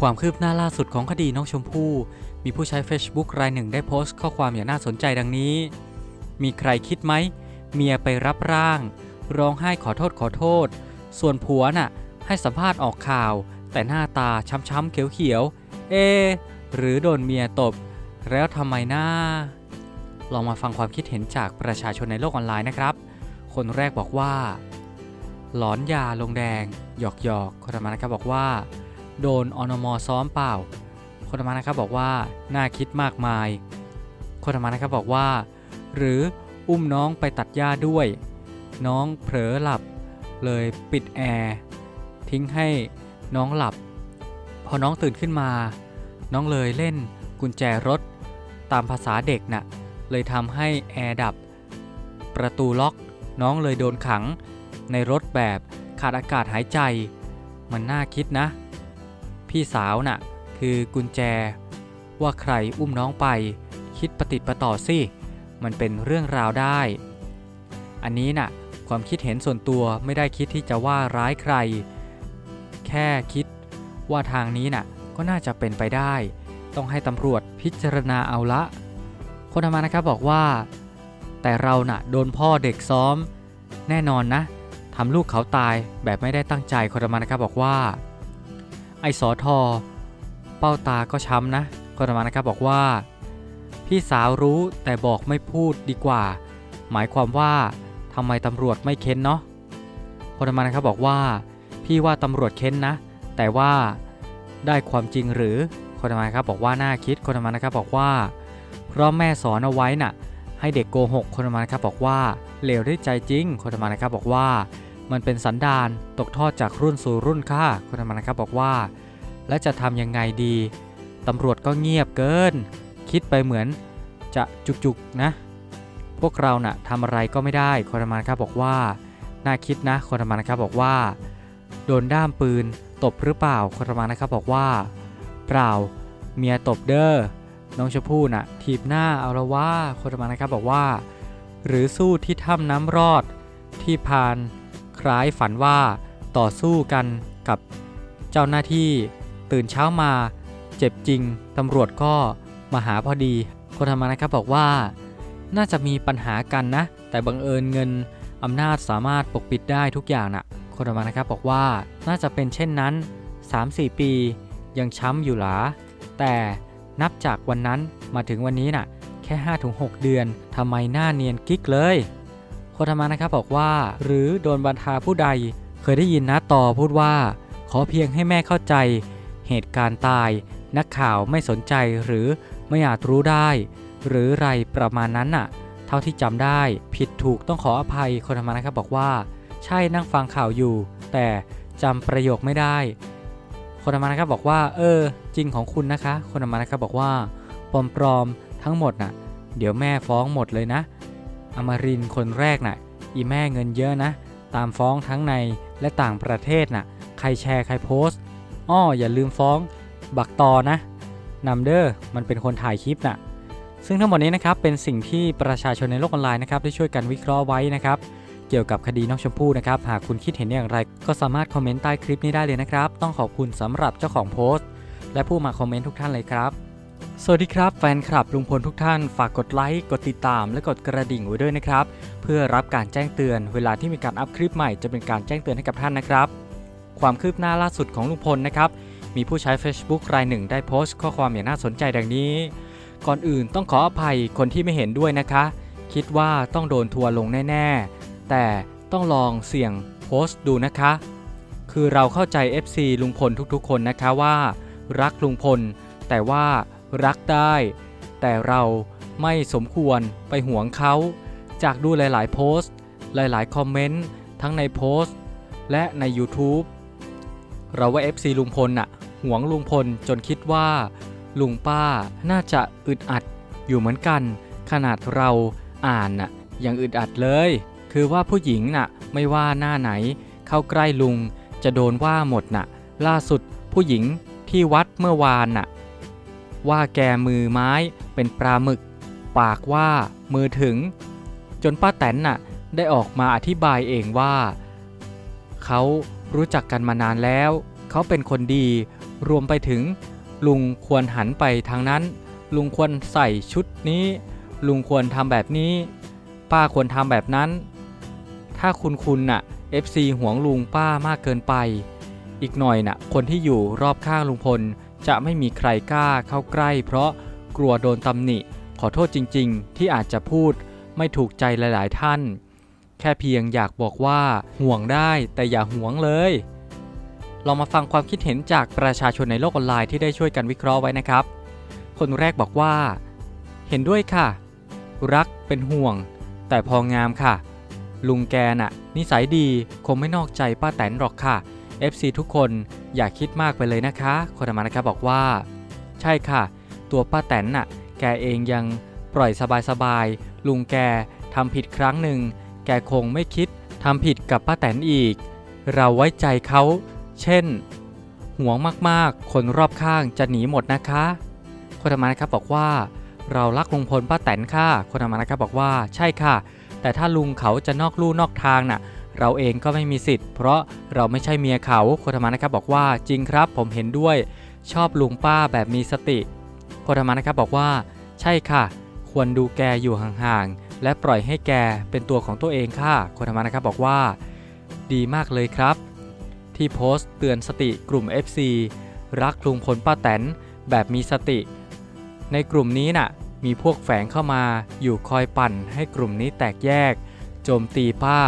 ความคืบหน้าล่าสุดของคดีน้องชมพู่ มีผู้ใช้ Facebook รายหนึ่งได้โพสต์ข้อความอย่างน่าสนใจดังนี้ มีใครคิดไหม เมียไปรับร่าง ร้องไห้ขอโทษขอโทษ ส่วนผัวน่ะ ให้สัมภาษณ์ออกข่าว แต่หน้าตาช้ำๆเขียวๆ เอ หรือโดนเมียตบ แล้วทำไมหน้า ลองมาฟังความคิดเห็นจากประชาชนในโลกออนไลน์นะครับ คนแรกบอกว่า หลอนยาลงแดงหยอกหยอกๆคนมานะครับบอกว่า โดนอนมซ้อมเปล่าคนต่อมานะครับบอกว่าน่าคิดมากมายคนต่อมานะครับบอกว่า หรืออุ้มน้องไปตัดหญ้าด้วย น้องเผลอหลับ เลยปิดแอร์ทิ้งให้น้องหลับ พอน้องตื่นขึ้นมา น้องเลยเล่นกุญแจรถ ตามภาษาเด็กน่ะเลยทำให้แอร์ดับ ประตูล็อก น้องเลยโดนขัง ในรถแบบขาดอากาศหายใจ มันน่าคิดนะ พี่สาวน่ะ คือกุญแจ ว่าใครอุ้มน้องไป คิดประติประต่อสิ มันเป็นเรื่องราวได้ อันนี้น่ะ ความคิดเห็นส่วนตัวไม่ได้คิดที่จะว่าร้ายใคร แค่คิดว่าทางนี้น่ะ ก็น่าจะเป็นไปได้ ต้องให้ตำรวจพิจารณาเอาละ คนทำมานะครับบอกว่า แต่เราน่ะ โดนพ่อเด็กซ้อม แน่นอนนะทำลูกเขาตายแบบไม่ได้ตั้งใจคนทำมานะครับบอกว่า ไอสอทอ เป้าตาก็ช้ำนะคนทำมานะครับบอกว่า พี่สาวรู้แต่บอกไม่พูดดีกว่า หมายความว่าทำไมตำรวจไม่เค้นเนาะคนทำมานะครับบอกว่า พี่ว่าตำรวจเค้นนะ แต่ว่าได้ความจริงหรือคนมานะครับบอกว่าน่าคิดคนมานะครับบอกว่า เพราะแม่สอนเอาไว้น่ะ ให้เด็กโกหกคนมานะครับบอกว่าเลวด้วยใจจริงคนมานะครับบอกว่า มันเป็นสันดานตกทอดจากรุ่นสู่รุ่นค่ะคนทำมนะครับบอกว่า และจะทำยังไงดีตำรวจก็เงียบเกิน คิดไปเหมือนจะจุกๆนะ พวกเราน่ะทำอะไรก็ไม่ได้คนทำมานะครับบอกว่า น่าคิดนะคนทำมานะครับบอกว่า โดนด้ามปืนตบหรือเปล่าคนทำมานะครับบอกว่า เปล่าเมียตบเด้อน้องชมพู่น่ะถีบหน้าเอาละว่าคนมานะครับบอกว่า หรือสู้ที่ถ้ำน้ำรอดที่พาน คล้ายฝันว่าต่อสู้กันกับเจ้าหน้าที่ ตื่นเช้ามาเจ็บจริง ตำรวจก็มาหาพอดี คนทำมานะครับบอกว่า น่าจะมีปัญหากันนะ แต่บังเอิญเงินอำนาจสามารถปกปิดได้ทุกอย่างน่ะคนทำมานะครับบอกว่าน่าจะเป็นเช่นนั้น 3-4 ปียังช้ำอยู่หลาแต่นับจากวันนั้นมาถึงวันนี้น่ะ แค่ 5-6 เดือนทำไมหน้าเนียนกิ๊กเลย คธรรมานะครับบอกว่า หรือโดนบันทาผู้ใด เคยได้ยินนะต่อพูดว่า ขอเพียงให้แม่เข้าใจ เหตุการณ์ตาย นักข่าวไม่สนใจหรือไม่อาจรู้ได้ หรือไรประมาณนั้นน่ะ เท่าที่จำได้ ผิดถูกต้องขออภัยคนธรรมานะครับบอกว่า ใช่นั่งฟังข่าวอยู่ แต่จำประโยคไม่ได้คนธรรมานะครับบอกว่า เออ จริงของคุณนะคะ คนธรรมานะครับบอกว่าปลอมๆทั้งหมดน่ะ เดี๋ยวแม่ฟ้องหมดเลยนะ อมรินคนแรกน่ะ อีแม่เงินเยอะนะ ตามฟ้องทั้งในและต่างประเทศน่ะ ใครแชร์ใครโพสต์ อ้ออย่าลืมฟ้อง บักตอนะนำเดอร์มันเป็นคนถ่ายคลิปน่ะ ซึ่งทั้งหมดนี้นะครับเป็นสิ่งที่ประชาชนในโลกออนไลน์นะครับได้ช่วยกันวิเคราะห์ไว้นะครับเกี่ยวกับคดีน้องชมพู่นะครับ หากคุณคิดเห็นอย่างไร ก็สามารถคอมเมนต์ใต้คลิปนี้ได้เลยนะครับ ต้องขอบคุณสำหรับเจ้าของโพสต์ และผู้มาคอมเมนต์ทุกท่านเลยครับ สวัสดีครับแฟนคลับลุงพลทุกท่านฝากกดไลค์กดติดตามและกดกระดิ่งไว้ด้วยนะครับ เพื่อรับการแจ้งเตือนเวลาที่มีการอัพคลิปใหม่จะเป็นการแจ้งเตือนให้กับท่านนะครับ ความคืบหน้าล่าสุดของลุงพลนะครับ มีผู้ใช้ Facebook รายหนึ่งได้โพสต์ข้อความอย่างน่าสนใจดังนี้ ก่อนอื่นต้องขออภัยคนที่ไม่เห็นด้วยนะคะ คิดว่าต้องโดนทัวร์ลงแน่ ๆ แต่ต้องลองเสี่ยงโพสต์ดูนะคะ คือเราเข้าใจ FC ลุงพลทุกๆ คนนะคะว่า รักลุงพล แต่ว่า รักได้ แต่เราไม่สมควรไปหวงเขา จากดูหลาย ๆ โพสต์ หลาย ๆ คอมเมนต์ ทั้งในโพสต์ และใน YouTube เราว่า FC ลุงพลน่ะหวงลุงพลจนคิดว่า ลุงป้าน่าจะอึดอัดอยู่เหมือนกัน ขนาดเราอ่านน่ะยังอึดอัดเลย คือว่าผู้หญิงน่ะไม่ว่าหน้าไหน เข้าใกล้ลุงจะโดนว่าหมดน่ะ ล่าสุดผู้หญิงที่วัดเมื่อวานน่ะ ว่าแกมือไม้เป็นปลาหมึก ปากว่ามือถึง จนป้าแตนน่ะได้ออกมาอธิบายเองว่า เขารู้จักกันมานานแล้ว เขาเป็นคนดีรวมไปถึง ลุงควรหันไปทางนั้น ลุงควรใส่ชุดนี้ ลุงควรทำแบบนี้ ป้าควรทำแบบนั้น ถ้าคุณคุณน่ะ FC หวงลุงป้ามากเกินไป อีกหน่อยน่ะ คนที่อยู่รอบข้างลุงพล จะไม่มีใครกล้าเข้าใกล้ เพราะกลัวโดนตำหนิ ขอโทษจริง ๆ ที่อาจจะพูดไม่ถูกใจหลาย ๆ ท่าน แค่เพียงอยากบอกว่าห่วงได้แต่อย่าห่วงเลยเรามาฟังความคิดเห็นจากประชาชนในโลกออนไลน์ที่ได้ช่วยกันวิเคราะห์ไว้นะครับ คนแรกบอกว่า เห็นด้วยค่ะ รักเป็นห่วง แต่พองามค่ะ ลุงแกน่ะ นิสัยดีคงไม่นอกใจป้าแตนหรอกค่ะ FC ทุกคน อย่าคิดมากไปเลยนะคะคนธรรมนะครับบอกว่า ใช่ค่ะ ตัวป้าแตนน่ะ แกเองยังปล่อยสบายๆ ลุงแกทำผิดครั้งหนึ่ง แกคงไม่คิดทำผิดกับป้าแตนอีก เราไว้ใจเขา เช่น ห่วงมากๆ คนรอบข้างจะหนีหมดนะคะคนธรรมนะครับบอกว่า เรารักลุงพลป้าแตนค่ะคนธรรมนะครับบอกว่าใช่ค่ะ แต่ถ้าลุงเขาจะนอกลู่นอกทางน่ะ เราเองก็ไม่มีสิทธิ์ เพราะเราไม่ใช่เมียเขาโคธรรมานะครับบอกว่าจริงครับผมเห็นด้วย ชอบลุงป้าแบบมีสติโคธรรมานะครับบอกว่า ใช่ค่ะ ควรดูแกอยู่ห่างๆและปล่อยให้แกเป็นตัวของตัวเองค่ะโคธรรมานะครับบอกว่า ดีมากเลยครับ ที่โพสต์เตือนสติกลุ่ม FC รักลุงพลป้าแตนแบบมีสติ ในกลุ่มนี้น่ะมีพวกแฝงเข้ามาอยู่คอยปั่นให้กลุ่มนี้แตกแยก โจมตีป้า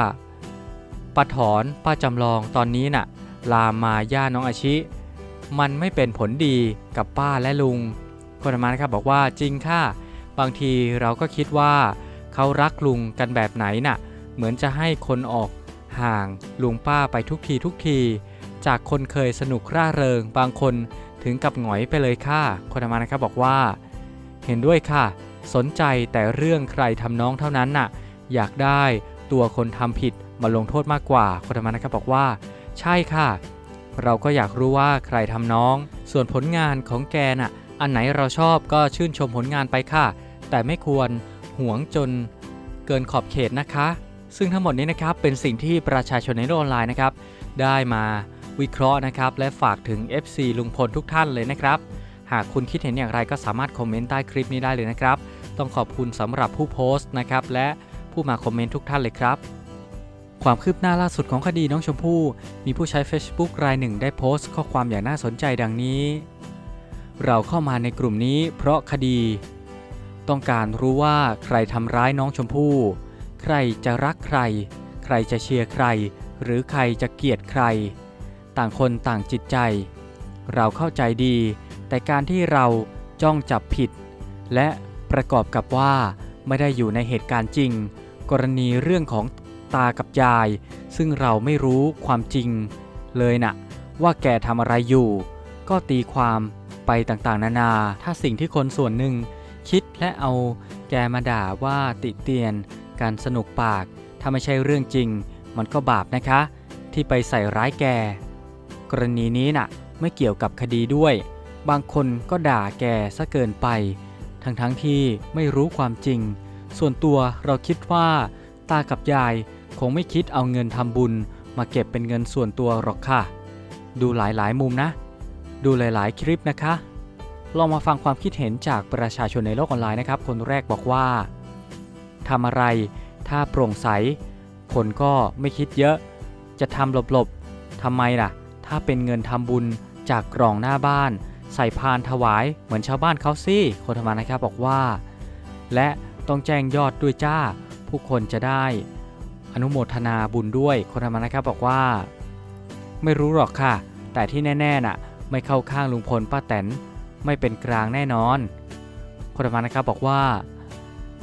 ป้าถอนป้าจำลองตอนนี้น่ะ ลามมาย่าน้องอาชิ มันไม่เป็นผลดีกับป้าและลุงคนธรรมานะครับบอกว่าจริงค่ะ บางทีเราก็คิดว่า เขารักลุงกันแบบไหนน่ะ เหมือนจะให้คนออกห่างลุงป้าไปทุกทีทุกที จากคนเคยสนุกร่าเริง บางคนถึงกับหงอยไปเลยค่ะคนธรรมานะครับบอกว่า เห็นด้วยค่ะ สนใจแต่เรื่องใครทำน้องเท่านั้นน่ะ อยากได้ตัวคนทำผิด มาลงโทษมากกว่าคนธรรมานะครับบอกว่า ใช่ค่ะ เราก็อยากรู้ว่าใครทำน้อง ส่วนผลงานของแกน่ะ อันไหนเราชอบก็ชื่นชมผลงานไปค่ะ แต่ไม่ควรหวงจนเกินขอบเขตนะคะ ซึ่งทั้งหมดนี้นะครับเป็นสิ่งที่ประชาชนในโลกออนไลน์นะครับได้มาวิเคราะห์นะครับและฝากถึง FC ลุงพลทุกท่านเลยนะครับ หากคุณคิดเห็นอย่างไรก็สามารถคอมเมนต์ใต้คลิปนี้ได้เลยนะครับ ต้องขอบคุณสำหรับผู้โพสต์นะครับและผู้มาคอมเมนต์ทุกท่านเลยครับ ความคืบหน้าล่าสุดของคดีน้องชมพู่ มีผู้ใช้ Facebook รายหนึ่งได้โพสต์ ข้อความอย่างน่าสนใจดังนี้ เราเข้ามาในกลุ่มนี้เพราะคดี ต้องการรู้ว่าใครทำร้ายน้องชมพู่ ใครจะรักใคร ใครจะเชียร์ใคร หรือใครจะเกลียดใคร ต่างคนต่างจิตใจ เราเข้าใจดี แต่การที่เราจ้องจับผิด และประกอบกับว่าไม่ได้อยู่ในเหตุการณ์จริง กรณีเรื่องของ ตากับยาย ซึ่งเราไม่รู้ความจริง เลยนะ่ะ ว่าแกทำอะไรอยู่ ก็ตีความไปต่างๆ นานา ถ้าสิ่งที่คนส่วนหนึ่ง คิดและเอาแกมาด่าว่าติเตียน การสนุกปาก ถ้าไม่ใช่เรื่องจริง มันก็บาปนะคะ ที่ไปใส่ร้ายแก กรณีนี้น่ะ ไม่เกี่ยวกับคดีด้วย บางคนก็ด่าแกซะเกินไป ทั้งๆทที่ไม่รู้ความจริง ส่วนตัวเราคิดว่า ตากับยาย คงไม่คิดเอาเงินทำบุญมาเก็บเป็นเงินส่วนตัวหรอกค่ะ ดูหลายๆมุมนะ ดูหลายๆคลิปนะคะ ลองมาฟังความคิดเห็นจากประชาชนในโลกออนไลน์นะครับ คนแรกบอกว่าทำอะไร ถ้าโปร่งใส คนก็ไม่คิดเยอะ จะทำหลบๆทำไมล่ะ ถ้าเป็นเงินทำบุญจากกล่องหน้าบ้าน ใส่พานถวายเหมือนชาวบ้านเขาสิคนธรรมานะครับบอกว่า และต้องแจ้งยอดด้วยจ้า ผู้คนจะได้ อนุโมทนาบุญด้วยคนธรรมนะครับบอกว่า ไม่รู้หรอกค่ะ แต่ที่แน่ๆน่ะ ไม่เข้าข้างลุงพลป้าแตนไม่เป็นกลางแน่นอน คนธรรมานะครับบอกว่า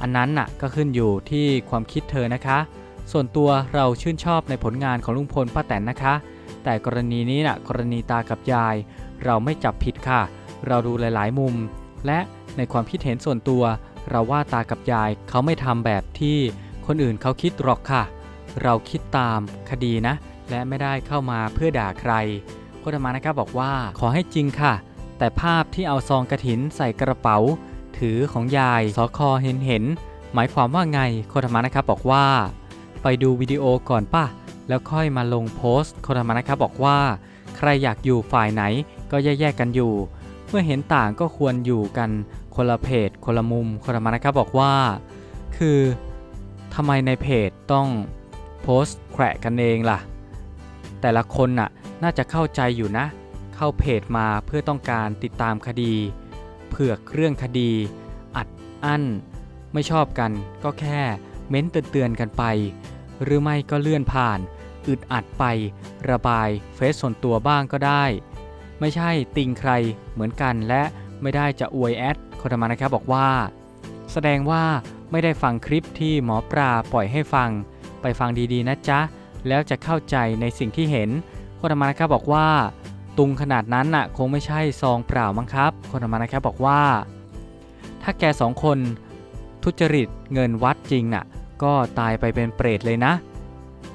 อันนั้นน่ะก็ขึ้นอยู่ที่ความคิดเธอนะคะ ส่วนตัวเราชื่นชอบในผลงานของลุงพลป้าแตนนะคะ แต่กรณีนี้น่ะกรณีตากับยาย เราไม่จับผิดค่ะ เราดูหลายๆ มุม และในความคิดเห็นส่วนตัว เราว่าตากับยายเขาไม่ทำแบบที่คนอื่นเขาคิดหรอกค่ะ เราคิดตามคดีนะ และไม่ได้เข้ามาเพื่อด่าใครโคตมานะครับบอกว่าขอให้จริงค่ะ แต่ภาพที่เอาซองกระถินใส่กระเป๋า ถือของยายสอคอเห็นเห็นหมายความว่าไงโคตมานะครับบอกว่า ไปดูวิดีโอก่อนป่ะแล้วค่อยมาลงโพสต์โคตมานะครับบอกว่า ใครอยากอยู่ฝ่ายไหนก็แยกๆกันอยู่ เมื่อเห็นต่างก็ควรอยู่กันคนละเพจคนละมุมโคนละมานะครับบอกว่า คือทำไมในเพจต้อง โพสต์แขวะกันเองล่ะ แต่ละคนน่ะน่าจะเข้าใจอยู่นะ เข้าเพจมาเพื่อต้องการติดตามคดี เผือกเรื่องคดี อัดอั้น ไม่ชอบกันก็แค่เม้นเตือนๆกันไป หรือไม่ก็เลื่อนผ่าน อึดอัดไประบายเฟซส่วนตัวบ้างก็ได้ ไม่ใช่ติงใครเหมือนกันและไม่ได้จะอวยแอดคนธรรมานะครับบอกว่า แสดงว่าไม่ได้ฟังคลิปที่หมอปลาปล่อยให้ฟัง ไปฟังดีๆนะจ๊ะ แล้วจะเข้าใจในสิ่งที่เห็น คนธรรมานะครับบอกว่า ตุงขนาดนั้นน่ะคงไม่ใช่ซองเปล่ามั้งครับ คนธรรมานะครับบอกว่า ถ้าแกสองคนทุจริตเงินวัดจริงน่ะก็ตายไปเป็นเปรตเลยนะ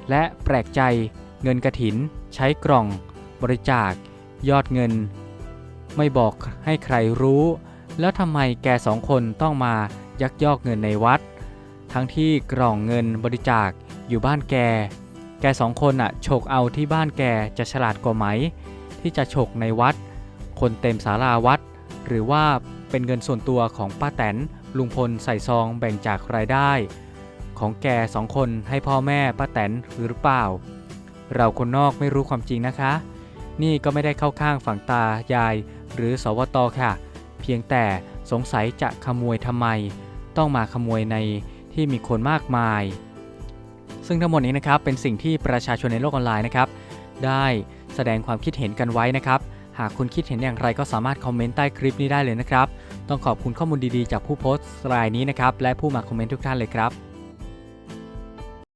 และแปลกใจเงินกระถิน ใช้กล่อง บริจาค ยอดเงิน ไม่บอกให้ใครรู้ แล้วทำไมแกสองคนต้องมายักยอกเงินในวัด ทั้งที่กล่องเงินบริจาค อยู่บ้านแก แกสองคนอะฉกเอาที่บ้านแกจะฉลาดกว่าไหม ที่จะฉกในวัด คนเต็มศาลาวัด หรือว่าเป็นเงินส่วนตัวของป้าแตนลุงพลใส่ซองแบ่งจากรายได้ ของแกสองคนให้พ่อแม่ป้าแตนหรือเปล่า เราคนนอกไม่รู้ความจริงนะคะ นี่ก็ไม่ได้เข้าข้างฝั่งตายาย หรือสวตค่ะ เพียงแต่สงสัยจะขโมยทำไม ต้องมาขโมยในที่มีคนมากมาย ซึ่งทั้งหมดนี้นะครับเป็นสิ่งที่ประชาชนในโลกออนไลน์นะครับได้แสดงความคิดเห็นกันไว้นะครับ หากคุณคิดเห็นอย่างไรก็สามารถคอมเมนต์ใต้คลิปนี้ได้เลยนะครับ ต้องขอบคุณข้อมูลดีๆ จากผู้โพสต์รายนี้นะครับ และผู้มาคอมเมนต์ทุกท่านเลยครับ